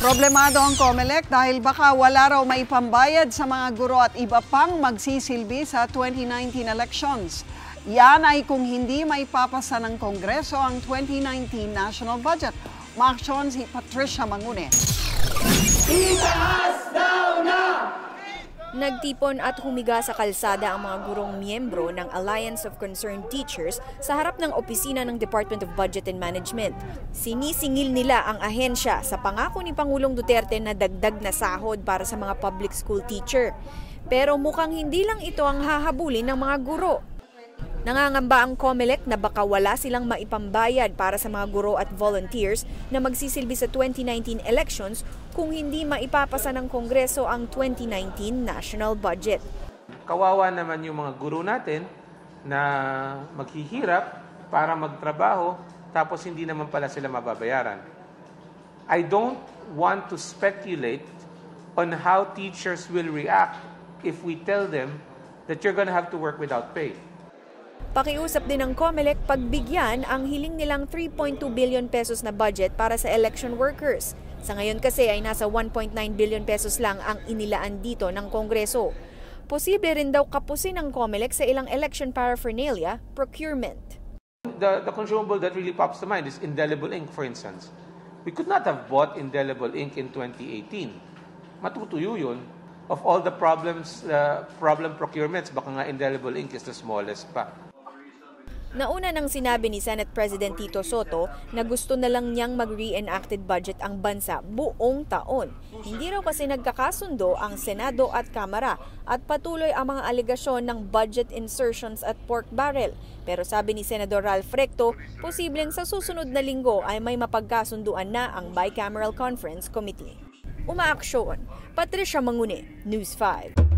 Problemado ang COMELEC dahil baka wala raw maipambayad sa mga guro at iba pang magsisilbi sa 2019 elections. Yan ay kung hindi maipapasa ng Kongreso ang 2019 national budget. Maaksyon si Patricia Mangune. Nagtipon at humiga sa kalsada ang mga gurong miyembro ng Alliance of Concerned Teachers sa harap ng opisina ng Department of Budget and Management. Sinisingil nila ang ahensya sa pangako ni Pangulong Duterte na dagdag na sahod para sa mga public school teacher. Pero mukhang hindi lang ito ang hahabulin ng mga guro. Nangangamba ang COMELEC na baka wala silang maipambayad para sa mga guro at volunteers na magsisilbi sa 2019 elections kung hindi maipapasa ng Kongreso ang 2019 national budget. Kawawa naman yung mga guro natin na maghihirap para magtrabaho tapos hindi naman pala sila mababayaran. I don't want to speculate on how teachers will react if we tell them that you're going to have to work without pay. Pakiusap din ng COMELEC pagbigyan ang hiling nilang 3.2 billion pesos na budget para sa election workers. Sa ngayon kasi ay nasa 1.9 billion pesos lang ang inilaan dito ng Kongreso. Posible rin daw kapusin ng COMELEC sa ilang election paraphernalia, procurement. The, the consumable that really pops to mind is indelible ink, for instance. We could not have bought indelible ink in 2018. Matutuyo yun. Of all the problems, uh, problem procurements, baka nga indelible ink is the smallest pa. Nauna nang sinabi ni Senate President Tito Soto na gusto na lang niyang mag-reenacted budget ang bansa buong taon. Hindi raw kasi nagkakasundo ang Senado at Kamara at patuloy ang mga alegasyon ng budget insertions at pork barrel. Pero sabi ni Senador Ralph Recto, posibleng sa susunod na linggo ay may mapagkasunduan na ang Bicameral Conference Committee. Umaaksyon, Patricia Mangune, News 5.